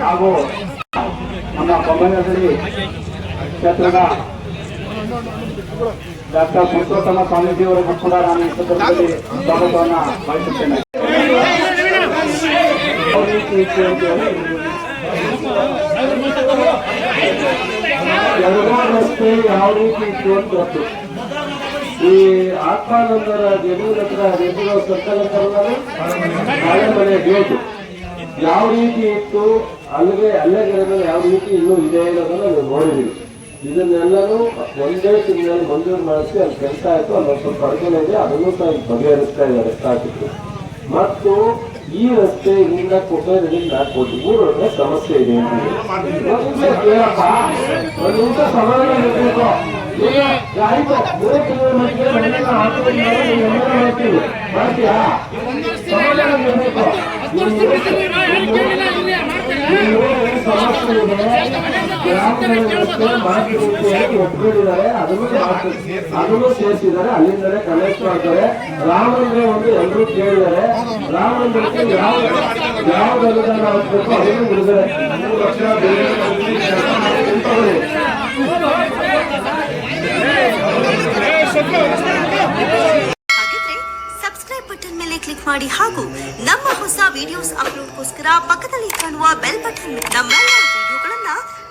ಹಾಗೂ ನಮ್ಮ ಕೊಮ್ಮನಹಳ್ಳಿ ಕ್ಷೇತ್ರದ ಡಾಕ್ಟರ್ ಪುರುಷೋತ್ತಮ ಸ್ವಾಮೀಜಿಯವರಿಗೂ ಕೂಡ ನಾನು ಈ ಸಂದರ್ಭದಲ್ಲಿ ಸ್ವಾಗತವನ್ನು ಬಯಸುತ್ತೇನೆ ಹೇಳಿ ರಸ್ತೆ ಯಾವ ರೀತಿ ಇತ್ತು ಅಂತ ಗೊತ್ತು ಈ ಆತ್ಮಾನಂದರ ಜಮೀನ್ ಹತ್ರ ರೆಡ್ಡಿಗಳ ಸರ್ಕಲ್ ಹಳೆ ಮನೆ ಗೇಟ್ ಯಾವ ರೀತಿ ಇತ್ತು, ಅಲ್ಲಿಗೆ, ಅಲ್ಲೇ ಗಿಡಗಳು ಯಾವ ರೀತಿ ಇನ್ನೂ ಇದೆ ಅನ್ನೋದನ್ನ ನೀವು ನೋಡಿದೀವಿ ಇದನ್ನೆಲ್ಲನೂ ಒಂದೇ ತಿಂಗಳಲ್ಲಿ ಮಂಜೂರು ಮಾಡಿಸಿ ಅಲ್ಲಿ ಕೆಲಸ ಆಯಿತು ಅಲ್ಲಿ ಸ್ವಲ್ಪ ಅಡುಗೆ ಇದೆ, ಅದನ್ನು ಸಹ ಬಗೆಹರಿಸ್ತಾ ಇದ್ದಾರೆ ಸ್ಟಾರ್ಟಿಂಗ್ ಮತ್ತು ಈ ರಸ್ತೆ ಇಲ್ಲಿಂದ ಕೊಟ್ಟರಿಂದ ಕೊಟ್ಟು ಮೂರು ಸಮಸ್ಯೆ ಇದೆ ಸಮಾಧಾನ ಸಮಾಧಾನ ಇರ್ಬೇಕು. ಒಪ್ಕೊಂಡಿದ್ದಾರೆ. ಅದನ್ನು ಮಾಡ್ತಾರೆ. ಅದನ್ನು ಸೇರಿಸಿದ್ದಾರೆ. ಅಲ್ಲಿಂದಲೇ ಕನೆಕ್ಟ್ ಮಾಡ್ತಾರೆ ರಾಮಂದ್ರೆ ಒಂದು ಎಲ್ಲರೂ ಕೇಳಿದ್ದಾರೆ. ರಾಮಂದ್ರಕ್ಕೆ ಯಾವ ಯಾವ ಅನುದಾನ ಹಾಕ್ಬೇಕು ಅದನ್ನು ಬಿಡುಗಡೆ ಮೂರು ಲಕ್ಷ ಸಬ್ಸ್ಕ್ರೈಬ್ ಬಟನ್ ಮೇಲೆ ಕ್ಲಿಕ್ ಮಾಡಿ ಹಾಗೂ ನಮ್ಮ ಹೊಸ ವಿಡಿಯೋಸ್ ಅಪ್ಲೋಡ್ಗೋಸ್ಕರ ಪಕ್ಕದಲ್ಲಿ ಕಾಣುವ ಬೆಲ್ ಬಟನ್ ನಮ್ಮೆಲ್ಲ ವಿಡಿಯೋಗಳನ್ನ